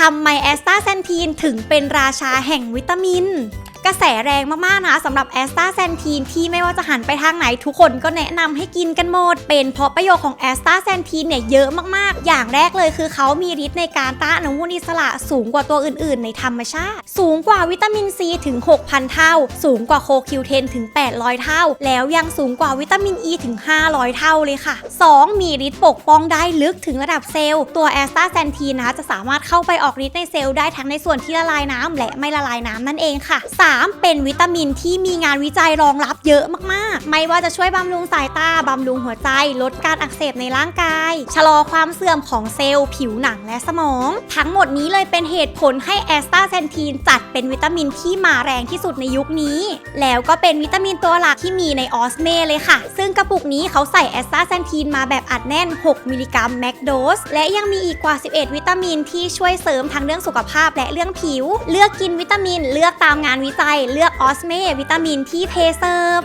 ทำไมแอสตาเซนทีนถึงเป็นราชาแห่งวิตามิน กระแสแรงมากๆนะสำหรับแอสตาเซนทีนที่ไม่ว่าจะหันไปทางไหนทุกคนก็แนะนำให้กินกันหมด เป็นเพราะประโยชน์ของแอสตาเซนทีนเนี่ยเยอะมากๆ อย่างแรกเลยคือเขามีฤทธิ์ในการต้านอนุมูลอิสระสูงกว่าตัวอื่นๆ ในธรรมชาติ สูงกว่าวิตามินซีถึง 6,000 เท่า สูงกว่าโคคิวเทนถึง 800 เท่า แล้วยังสูงกว่าวิตามินอ e ีถึง 500 เท่าเลยค่ะ 2. มีฤทธิ์ปกป้องได้ลึกถึงระดับเซลล์ตัวแอสตาเซนทีนนะคะจะสามารถเข้าไปออกฤทธิ์ในเซลล์ได้ทั้งในส่วนที่ละลายน้ำและไม่ละลายน้ำนั่นเองค่ะ 3. เป็นวิตามินที่มีงานวิจัยรองรับเยอะมากๆ ไม่ว่าจะช่วยบำรุงสายตาบำรุงหัวใจ ลดการอักเสบในร่างกาย ชะลอความเสื่อมของเซลล์ผิวหนังและสมอง ทั้งหมดนี้เลยเป็นเหตุผลให้แอสตาเซนทีนจัดเป็นวิตามินที่มาแรงที่สุดในยุคนี้ แล้วก็เป็นวิตามินตัวหลักที่มีในออสเมเลยค่ะ ซึ่งกระปุกนี้เขาใส่แอสตาเซนทีนมาแบบอัดแน่น 6 มิลลิกรัมแมกโดส และยังมีอีกกว่า 11 วิตามินที่ช่วยเสริมทั้งเรื่องสุขภาพและเรื่องผิว เลือกกินวิตามินเลือกตามงานวิจัยเลือกออสเมวิตามินที่เพเซิร์ฟ